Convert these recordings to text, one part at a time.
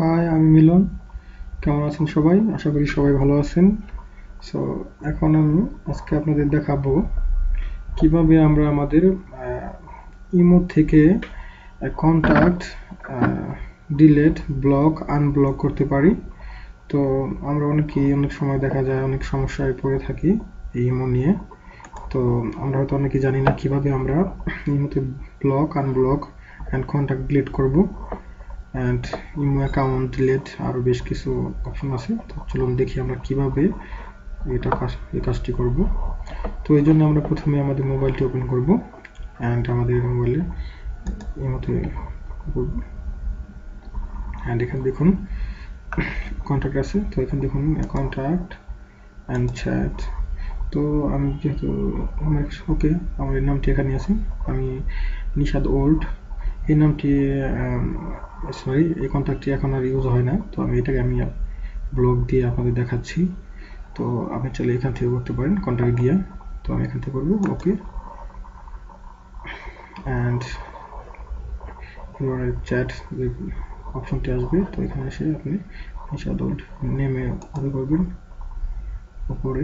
High, আমি মিলন। কেমন আছেন সবাই? আশা করি সবাই ভালো আছেন। সো এখন আমি আজকে আপনাদের দেখাবো কীভাবে আমরা আমাদের ইমো থেকে কন্ট্যাক্ট ডিলেট ব্লক আনব্লক করতে পারি। তো আমরা অনেকেই অনেক সময় দেখা যায় অনেক সমস্যায় পড়ে থাকি এই ইমো নিয়ে। তো আমরা হয়তো অনেকে জানি না কীভাবে আমরা ইমোতে block unblock and contact delete করব। অ্যান্ড ইমো অ্যাকাউন্ট ডিলেট আরও বেশ কিছু অপশন আছে। তো চলুন দেখি আমরা কীভাবে এটা কাজ, এই কাজটি করব। তো এই জন্য আমরা প্রথমে আমাদের মোবাইলটি ওপেন করব। অ্যান্ড আমাদের মোবাইলে ইমোতে করব। অ্যান্ড এখানে দেখুন কন্ট্যাক্ট আছে। তো এখানে দেখুন কন্ট্যাক্ট অ্যান্ড চ্যাট তো আমি যেহেতু, আমার ওকে আমার নামটি এখানে আছে। আমি নিষাদ ওল্ড এই নামটি সরি এই কন্ট্যাক্টটি এখন আর ইউজ হয় না। তো আমি এটাকে আমি ব্লগ দিয়ে আপনাদের দেখাচ্ছি। তো আপনি চাইলে এখান থেকে করতে পারেন কন্ট্যাক্ট দিয়ে। তো আমি এখান থেকে করব ওকে অ্যান্ড চ্যাট অপশনটি আসবে, তো এখানে এসে আপনি নেমে করবেন, উপরে।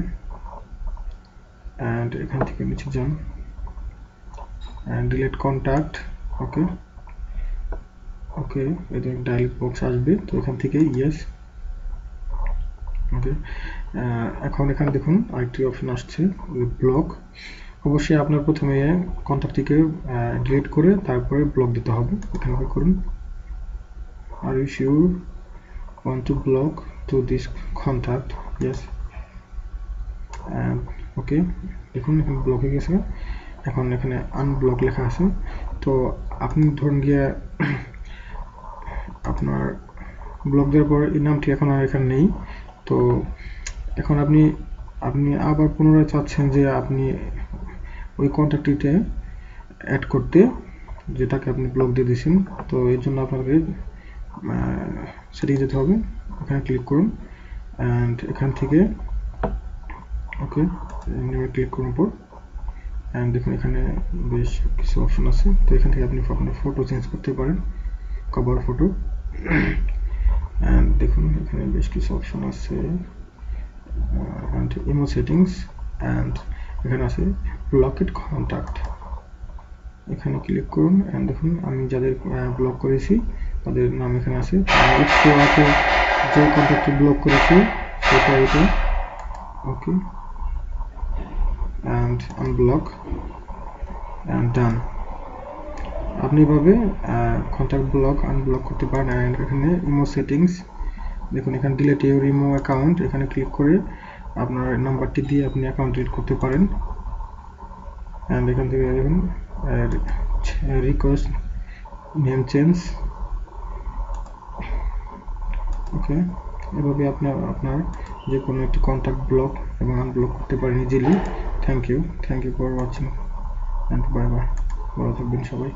অ্যান্ড এখান থেকে নিচে যান। And delete contact okay okay এদের ডায়ালগ বক্স আসবে, তো এখান থেকে ইয়েস ওকে এখন এখানে দেখুন আরেকটি অপশন আসছে ব্লক অবশ্যই আপনার প্রথমে কন্ট্যাক্টটিকে ডিলিট করে তারপরে ব্লক দিতে হবে, এখানে করুন। Are you sure want to block to this contact yes okay দেখুন, এখানে ব্লক হয়ে গেছে। এখন এখানে আনব্লক লেখা আছে। তো আপনি ধরুন গিয়ে আপনার ব্লক দেওয়ার পর এই নামটি এখন আর এখানে নেই। তো এখন আপনি আপনি আবার পুনরায় চাচ্ছেন যে আপনি ওই কন্ট্যাক্টটিতে অ্যাড করতে, যেটাকে আপনি ব্লক দিয়ে দিয়েছেন। তো এর জন্য আপনাকে সেটিং যেতে হবে। এখানে ক্লিক করুন অ্যান্ড এখান থেকে ওকে ক্লিক করুন পর অ্যান্ড দেখুন এখানে বেশ কিছু অপশন আছে। তো এখান থেকে আপনি আপনার ফটো চেঞ্জ করতে পারেন কভার ফটো দেখুন, এখানে বেশ কিছু অপশন আছে। অ্যান্ড ইমো সেটিংস অ্যান্ড এখানে আছে ব্লকেড কন্ট্যাক্ট এখানে ক্লিক করুন অ্যান্ড দেখুন, আমি যাদের ব্লক করেছি, তাদের নাম এখানে আছে। যে কন্ট্যাক্টটি ব্লক করেছি, সেটা এটা। Okay and unblock and done আপনি এভাবে কন্ট্যাক্ট ব্লক আনব্লক করতে পারেন। এখানে ইমো সেটিংস দেখুন, এখানে ডিলেট ইউর ইমো অ্যাকাউন্ট এখানে ক্লিক করে আপনার নাম্বারটি দিয়ে আপনি অ্যাকাউন্ট ডিলিট করতে পারেন। অ্যান্ড এখান থেকে দেখুন রিকোয়েস্ট নেম চেঞ্জ ওকে এভাবে আপনি, আপনার যে কোনো একটি কন্ট্যাক্ট ব্লক এবং আনব্লক করতে পারেন easily thank you thank you for watching and bye bye ভালো থাকবেন সবাই।